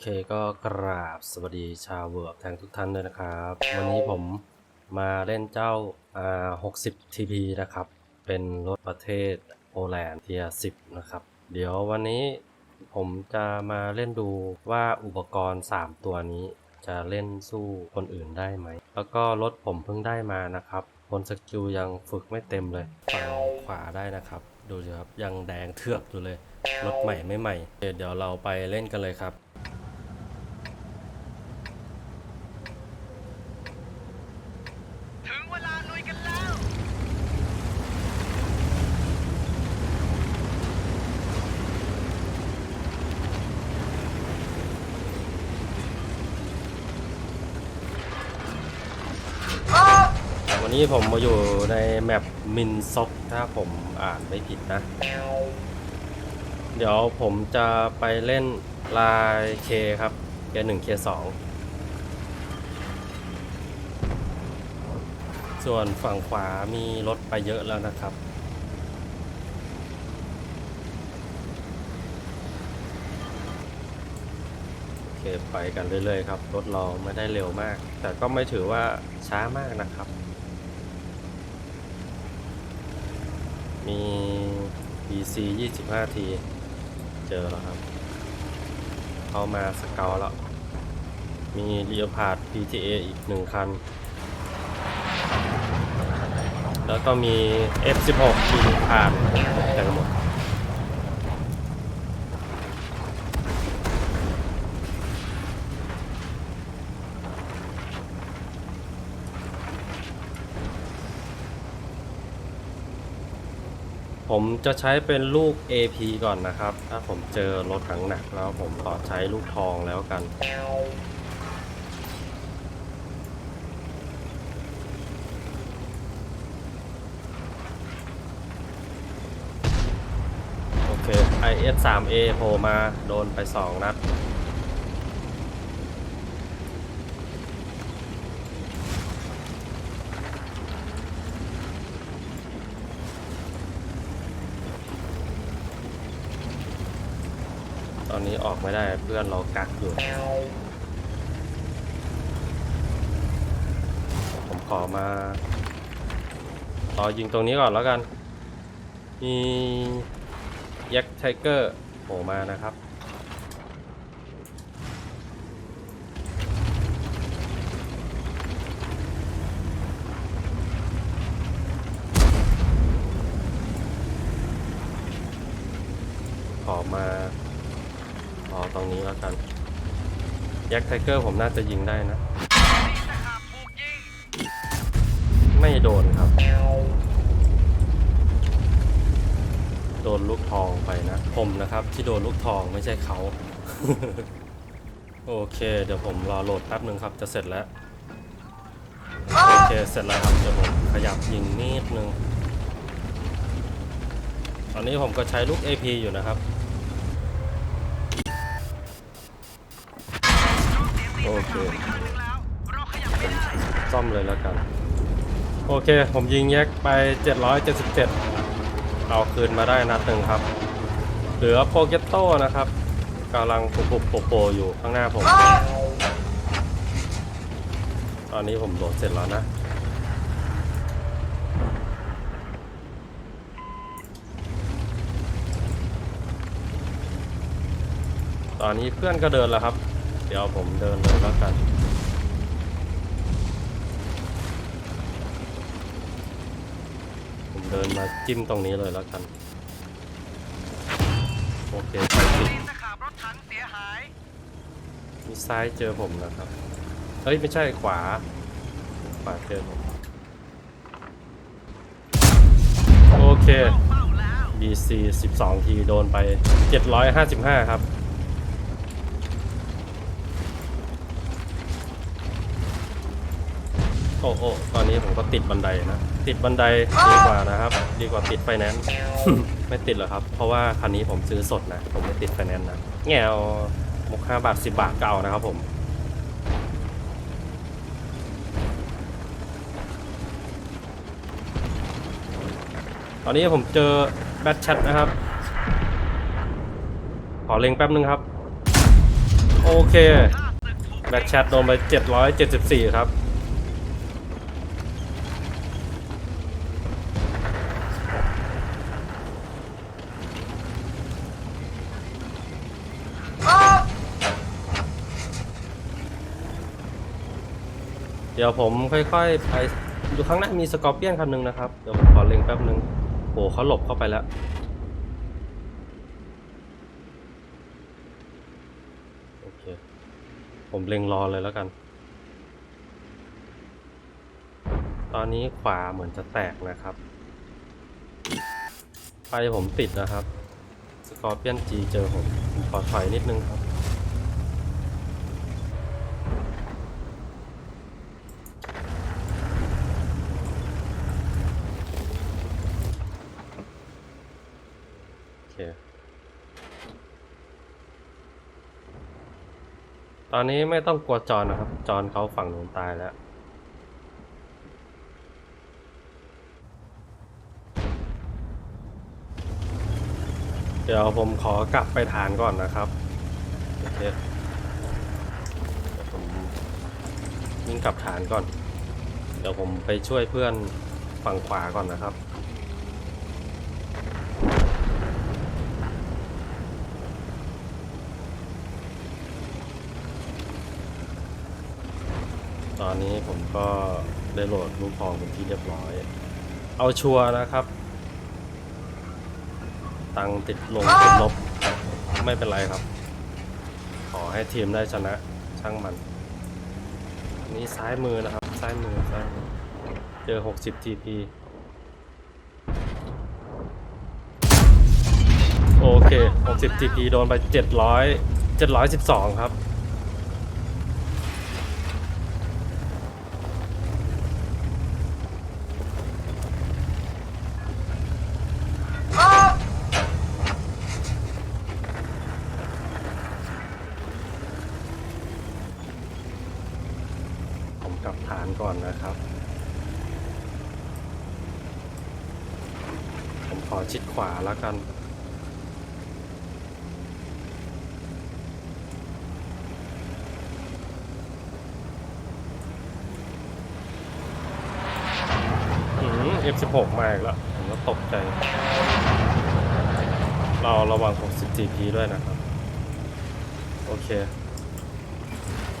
เคก็กราบสวัสดีชาวเวิร์กแทงทุกท่านด้วยนะครับ วันนี้ผมมาเล่นเจ้าอ่า60 TP นะครับ เป็นรถประเทศโปแลนด์เทีย10 นะครับ เดี๋ยววันนี้ผมจะมาเล่นดูว่าอุปกรณ์ 3 ตัวนี้จะเล่นสู้คนอื่นได้ไหม แล้วก็รถผมเพิ่งได้มานะครับบนสกิลยังฝึกไม่เต็มเลยฝั่งขวาได้นะครับ ดูสิครับยังแดงเทือกอยู่เลยรถใหม่ไม่ใหม่ เดี๋ยวเราไปเล่นกันเลยครับ ถึงเวลาลุยกันแล้วันนี้ผมมาอยู่ในแมปมินซอกถ้าผมอ่านไม่ผิดนะ เดี๋ยวผมจะไปเล่นลายเคครับเคหนึ่งเคสองส่วนฝั่งขวามีรถไปเยอะแล้วนะครับ โอเคไปกันเรื่อยๆครับ รถเราไม่ได้เร็วมาก แต่ก็ไม่ถือว่าช้ามากนะครับ มี BC 25ทีเจอแล้วครับเข้ามาสเกลแล้ว มีเรียพาด PTA อีกหนึ่งคัน แล้วก็มี F16 ที่ผ่านแต็มหมด ผมจะใช้เป็นลูก AP ก่อนนะครับ ถ้าผมเจอรถถังหนักแล้วผมขอใช้ลูกทองแล้วกัน โอเค IS 3A โผล่มาโดนไป 2 นัด ตอนนี้ออก ไม่ได้เพื่อนเรากักอยู่ ผมขอมาต่อยิงตรงนี้ก่อนแล้วกัน มียักษ์ไทเกอร์โผล่มานะครับ ขอมารอตรงนี้แล้ว กัน ยักษ์ไทเกอร์ผมน่าจะยิงได้นะ ไม่โดนครับ โดนลูกทองไปนะ ผมนะครับ ที่โดนลูกทองไม่ใช่เขา โอเค เดี๋ยวผมรอโหลดแป๊บหนึ่งครับ จะเสร็จแล้ว โอเค เสร็จแล้วครับ เดี๋ยวผมขยับยิงนิดนึง ตอนนี้ผมก็ใช้ลูก AP อยู่นะครับ โอเค ซ่อมเลยแล้วกัน โอเค ผมยิงแยกไป 777 เอาคืนมาได้นัดหนึ่งครับ เหลือโปเกตโต้นะครับกำลังปุบๆโปอยู่ข้างหน้าผม ตอนนี้ผมโหลดเสร็จแล้วนะตอนนี้เพื่อนก็เดินแล้วครับ เดี๋ยวผมเดินเลยแล้วกัน ผมเดินมาจิ้มตรงนี้เลยแล้วกัน โอเคไปติดนี่ตะขาบรถถังเสียหาย มีซ้ายเจอผมนะครับ เฮ้ย ไม่ใช่ขวา ขวาเจอผม โอเคเข้าเป้าแล้ว BC 12 ทีโดนไป 755 ครับ โอ้โอ้ตอนนี้ผมก็ติดบันไดนะ ติดบันไดดีกว่านะครับ ดีกว่าติดไฟแนนซ์ ไม่ติดหรอกครับ เพราะว่าคันนี้ผมซื้อสดนะ ผมไม่ติดไฟแนนซ์นะแงวมุก5บาท10บบาทเก่านะครับผมตอนนี้ผมเจอแบทแชทนะครับ ขอเล็งแป๊บนึงครับ โอเค แบ็กแชทโดนไป 774 ครับ ดี๋ยวผมค่อยๆไปดูข้างหน้ามีสกอร์เปียนคันหนึ่งนะครับ เดี๋ยวผมขอเล็งแป๊บหนึ่งโหเขาหลบเข้าไปแล้ว โอเค ผมเล็งรอเลยแล้วกัน ตอนนี้ขวาเหมือนจะแตกนะครับ ไฟผมติดนะครับ สกอร์เปียนจีเจอผมผมขอถอยนิดนึงครับ ตอนนี้ไม่ต้องกลัวจอนนะครับ จอนเขาฝั่งนู้นตายแล้ว เดี๋ยวผมขอกลับไปฐานก่อนนะครับโอเคเดี๋ยวผมวิ่งกลับฐานก่อน เดี๋ยวผมไปช่วยเพื่อนฝั่งขวาก่อนนะครับ อนนี้ผมก็ได้โหลดลูกพองเป็นที่เรียบร้อย เอาชัวร์นะครับ ตังติดลงติดลบ ไม่เป็นไรครับ ขอให้ทีมได้ชนะช่างมัน นี้ซ้ายมือนะครับ ซ้ายมือซ้ายมือเจอ 60 TP โอเค 60 TP โดนไป 700 712 ครับ ผม ก่อนนะครับ ผมขอชิดขวาแล้วกัน อืม F16 มาอีกแล้ว ผมก็ตกใจ เราระวัง 60 GP ด้วยนะครับ โอเค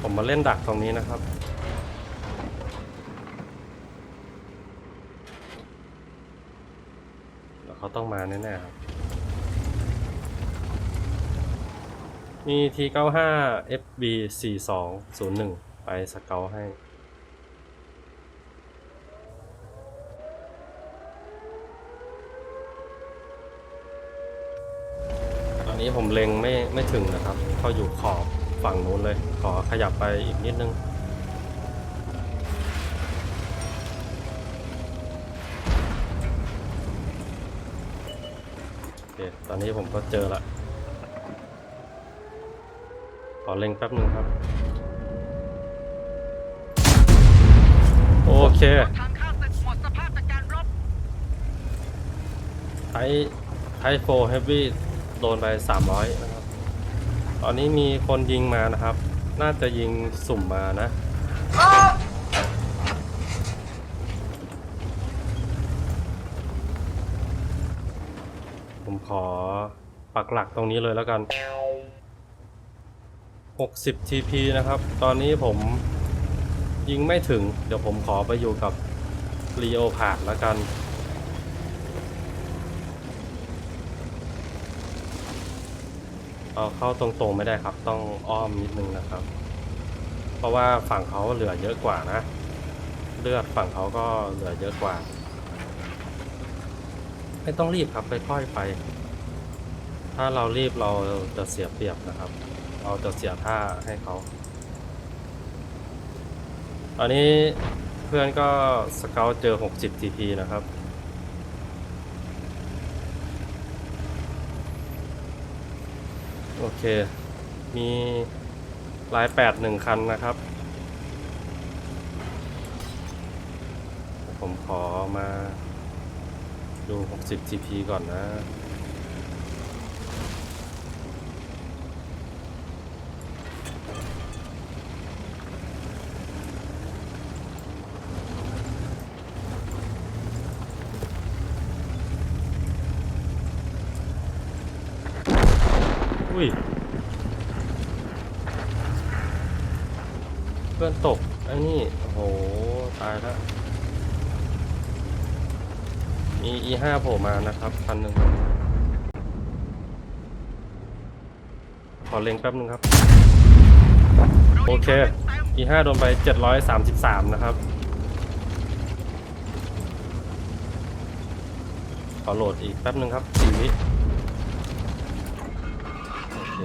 ผมมาเล่นดักตรงนี้นะครับ แล้วเขา ต้องมาแน่ๆครับมี T95 FB 4201 ไปสเกลให้ ตอนนี้ผมเล็งไม่ไม่ถึงนะครับ เขาอยู่ขอบฝั่งนู้นเลย ขอขยับไปอีกนิดนึง ตอนนี้ผมก็เจอละ ขอเล็งแป๊บหนึ่งครับ โอเคทางข้าศึกหมดสภาพจากการรบไทไทโฟเฮฟวี่โดนไป 300 นะครับ ตอนนี้มีคนยิงมานะครับ น่าจะยิงสุ่มมานะ ขอปักหลักตรงนี้เลยแล้วกัน 60 TP นะครับ ตอนนี้ผมยิงไม่ถึง เดี๋ยวผมขอไปอยู่กับ r ีโอพาดแล้วกันเอาเข้าตรงๆไม่ได้ครับ ต้องอ้อมนิดนึงนะครับ เพราะว่าฝั่งเขาเหลือเยอะกว่านะ เลือดฝั่งเขาก็เหลือเยอะกว่า ไม่ต้องรีบครับค่อยๆไป ถ้าเรารีบเราจะเสียเปรียบนะครับ เราจะเสียท่าให้เขาตอนนี้เพื่อนก็สเกลเจอ 60 TP นะครับ โอเค มีลายแปดหนึ่งคันนะครับ ผมขอมา ดู 60 TP ก่อนนะ อุ้ย เพื่อนตก มี E5 โผล่มานะครับพันหนึ่งขอเล็งแป๊บนึงครับ โอเค E5 โดนไป733นะครับ ขอโหลดอีกแป๊บนึงครับ4วิโอเค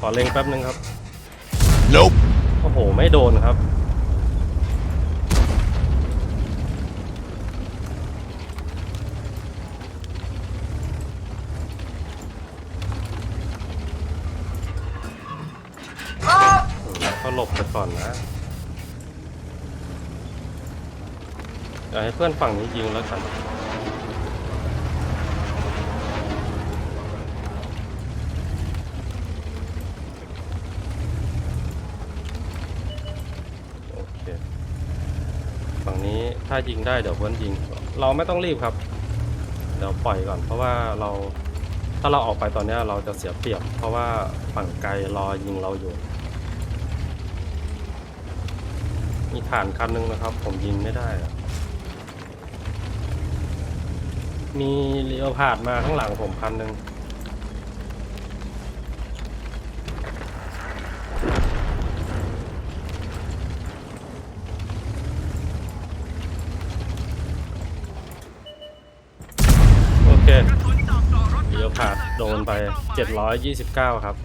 ขอเล็งแป๊บนึงครับ Nope. โอ้โห ไม่โดนครับ ก็หลบไปก่อนนะเดี๋ยวให้เพื่อนฝั่งนี้ยิงแล้วกันโอเคฝั่งนี้ถ้ายิงได้เดี๋ยวเพื่อนยิง เราไม่ต้องรีบครับ เดี๋ยวปล่อยก่อน เพราะว่าเราถ้าเราออกไปตอนนี้เราจะเสียเปรียบ เพราะว่าฝั่งไกลรอยิงเราอยู่ มีฐานคันหนึ่งนะครับ ผมยิงไม่ได้อะมีเลียวผาดมาข้างหลังผมคันหนึ่งโอเคกระสุนตอบต่อรถเลียวผาดโดนไป 729 ครับ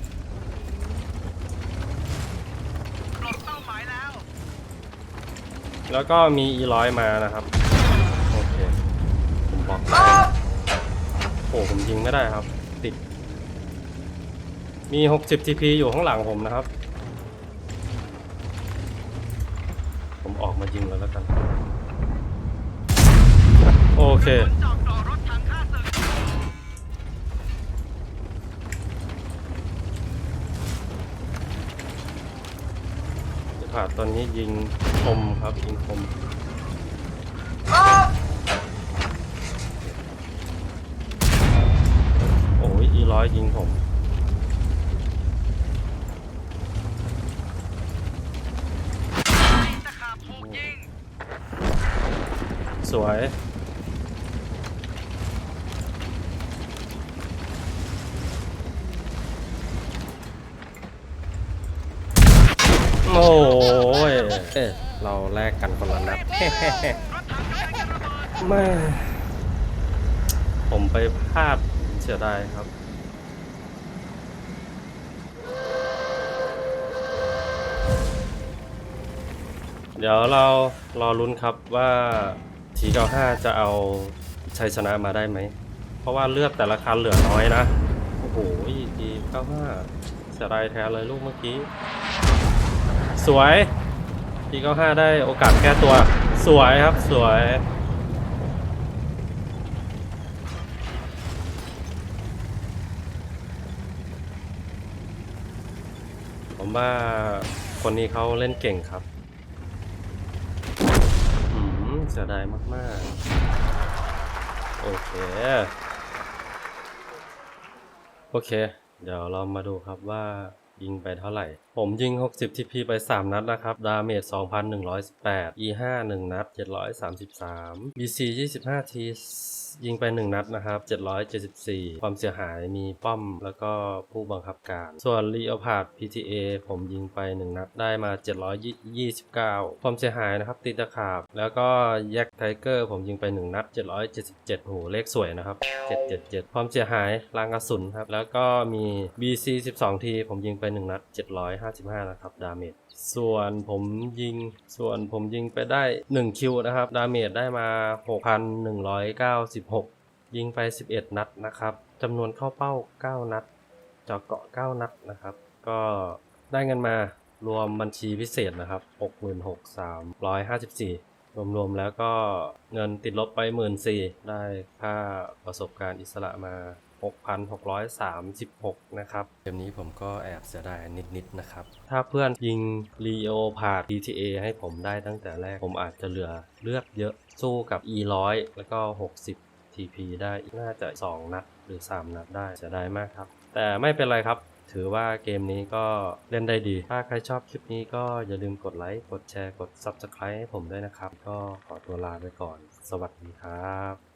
ปลดเป้าหมายแล้ว แล้วก็มีอีร้อยมานะครับ โอเค ผมบอกได้โอ้ผมยิงไม่ได้ครับ ติด มี 60 TP อยู่ข้างหลังผมนะครับ ผมออกมายิงแล้วแล้วกัน โอเค ผ่าตอนนี้ยิงคมครับยิงคมโอ้ยอีร้อยยิงผมสวยโอ้ เอ้ยเราแลกกันคนละนัดรถถังกำลังจะระเบิดแม่ผมไปพลาดเสียดายครับ เดี๋ยวเรารอลุ้นครับว่าที95จะเอาชัยชนะมาได้ไหม เพราะว่าเลือดแต่ละคันเหลือน้อยนะ โอ้โหที95เสียดายแท้เลยลูกเมื่อกี้ สวย ที95ได้โอกาสแก้ตัวสวยครับสวยผมว่าคนนี้เขาเล่นเก่งครับอืมเสียดายมากๆ โอเค โอเค เดี๋ยวเรามาดูครับว่ายิงไปเท่าไหร่ ผมยิง 60 TP ไป 3 นัดนะครับ ดาเมจ 2,118 E5 1 นัด 733 BC 25 T ยิงไป 1 นัดนะครับ 774 ความเสียหายมีป้อมแล้วก็ผู้บังคับการ ส่วน Leopard PTA ผมยิงไป 1 นัดได้มา 729 ความเสียหายนะครับ ติดตะขาบ แล้วก็แยกไทเกอร์ผมยิงไป 1 นัด 777โหเลขสวยนะครับ 777 ความเสียหายรางกระสุนครับ แล้วก็มี BC 12ทีผมยิงไป 1 นัด 705 55 นะครับ ดาเมจ ส่วนผมยิง ส่วนผมยิงไปได้ 1 คิวนะครับ ดาเมจได้มา 6,196 ยิงไป 11 นัดนะครับ จำนวนเข้าเป้า 9 นัดเจาะเกาะ 9 นัดนะครับ ก็ได้เงินมารวมบัญชีพิเศษนะครับ 66,354 รวมๆแล้วก็เงินติดลบไป 14,000ได้ค่าประสบการณ์อิสระมา 6,636 นะครับ เกมนี้ผมก็แอบเสียดายนิดๆนะครับ ถ้าเพื่อนยิง Leo ผ่า DTA ให้ผมได้ตั้งแต่แรก ผมอาจจะเหลือเลือกเยอะสู้กับ E100 แล้วก็ 60 TP ได้น่าจะ 2 นัดหรือ 3 นัดได้เสียดายมากครับ แต่ไม่เป็นไรครับถือว่าเกมนี้ก็เล่นได้ดี ถ้าใครชอบคลิปนี้ก็อย่าลืมกดไลค์ กดแชร์ กด Subscribe ให้ผมด้วยนะครับ ก็ขอตัวลาไปก่อน สวัสดีครับ